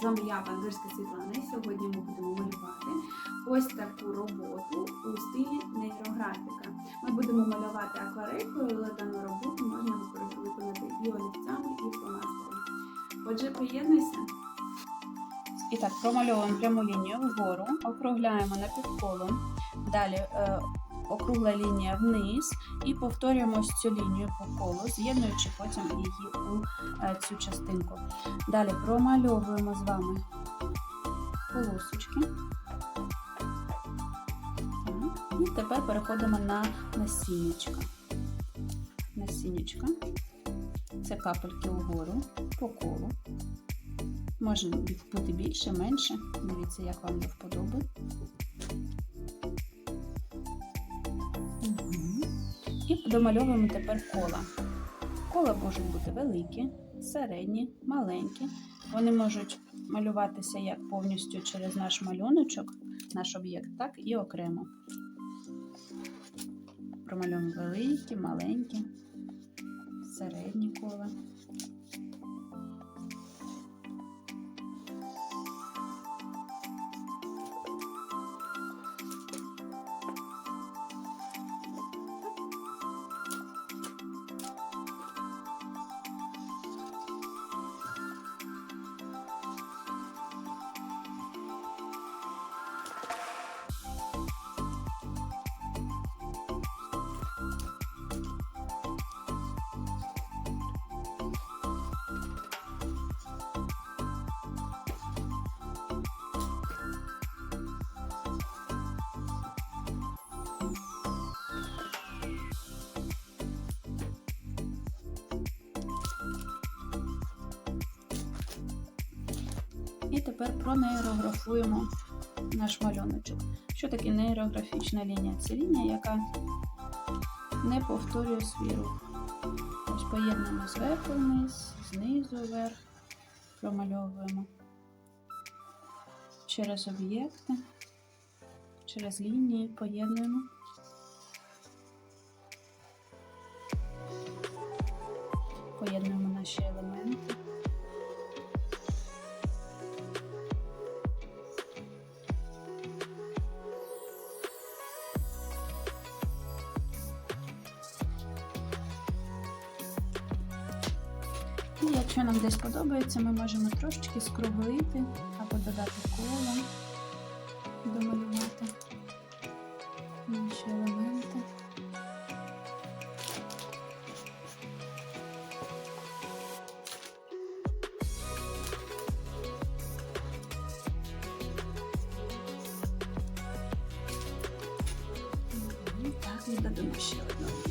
З вами я, Бандурська Світлана. І сьогодні ми будемо малювати ось таку роботу у стилі нейрографіка. Ми будемо малювати акварелькою, але дану роботу можна виконати і олівцями, і фломастерами. Отже, приєднуйся. І так, промальовуємо пряму лінію вгору, округляємо на півколо, далі е, округла лінія вниз і повторюємо ось цю лінію по колу, з'єднуючи потім її у е, цю частинку. Далі промальовуємо з вами полосочки. І тепер переходимо на насіннячка. Насіннячка. Це капельки угору по колу. Може бути більше, менше. Дивіться, як вам до вподоби. Домальовуємо тепер кола. Кола можуть бути великі, середні, маленькі. Вони можуть малюватися як повністю через наш малюночок, наш об'єкт, так і окремо. Промальовуємо великі, маленькі, середні кола. І тепер пронейрографуємо наш малюночок. Що таке нейрографічна лінія? Це лінія, яка не повторює свій рух. Ось поєднуємо зверху вниз, знизу вверх, промальовуємо через об'єкти, через лінії поєднуємо. Поєднуємо наші І якщо нам десь подобається, ми можемо трошечки скруглити або додати коло, домалювати наші елементи. Мгм, Так, і додамо ще одну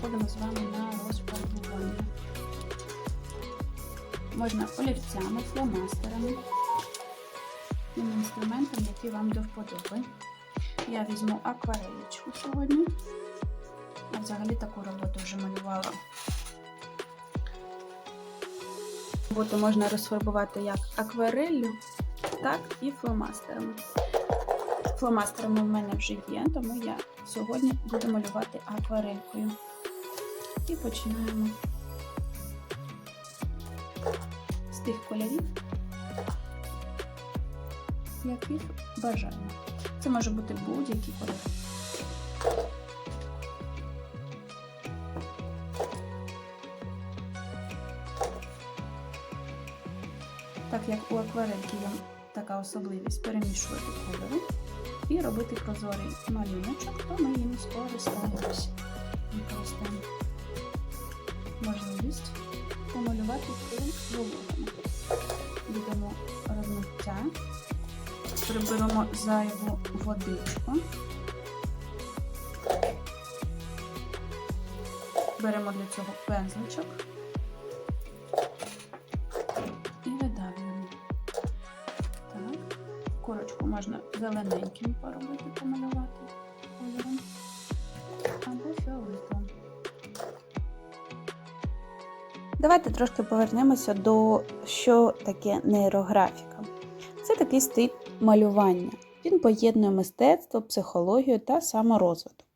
переходимо з вами на розфарбування. Можна олівцями, фломастерами, тими інструментами, які вам до вподоби. Я візьму акварелечку сьогодні. А взагалі таку роботу вже малювала. Роботу можна розфарбувати як аквареллю, так і фломастерами. Фломастерами в мене вже є, тому я сьогодні буду малювати акварелькою. І починаємо з тих кольорів, яких бажаємо. Це може бути будь-який кольор. Так як у акварельки є така особливість перемішувати кольори і робити прозорий малюночок, то ми їм скористаємося. Можливість помалювати крім вологами. Будемо розмиття, приберемо зайву водичку. Беремо для цього пензличок. Корочку можна зелененьким поробити, помалювати кольором або фіолетовим. Давайте трошки повернемося до що таке нейрографіка. Це такий стиль малювання. Він поєднує мистецтво, психологію та саморозвиток.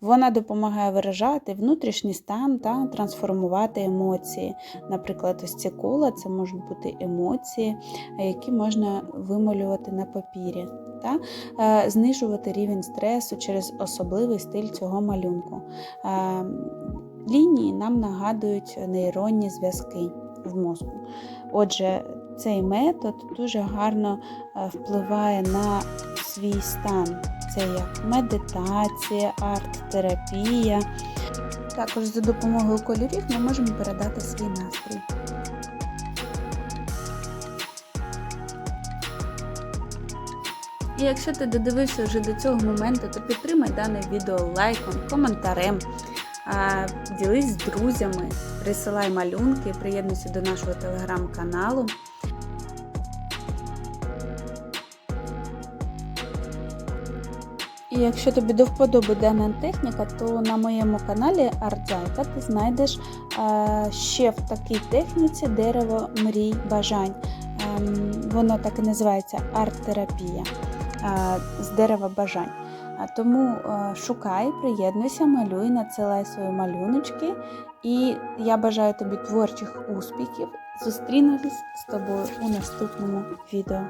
Вона допомагає виражати внутрішній стан та трансформувати емоції. Наприклад, ось ці кола це можуть бути емоції, е, які можна вималювати на папірі. Та? Е, Знижувати рівень стресу через особливий стиль цього малюнку. Лінії нам нагадують нейронні зв'язки в мозку. Отже, цей метод дуже гарно е, впливає на свій стан. Це як медитація, арт-терапія. Також за допомогою кольорів ми можемо передати свій настрій. І якщо ти додивився вже до цього моменту, то підтримай дане відео лайком, коментарем, ділись з друзями, присилай малюнки, приєднуйся до нашого телеграм-каналу. І якщо тобі до вподоби дана техніка, то на моєму каналі Артзайка ти знайдеш е, ще в такій техніці дерево мрій бажань. Ем, воно так і називається арт-терапія е, з дерева бажань. А Тому е, шукай, приєднуйся, малюй, надсилай свої малюночки. І я бажаю тобі творчих успіхів. Зустрінемось з тобою у наступному відео.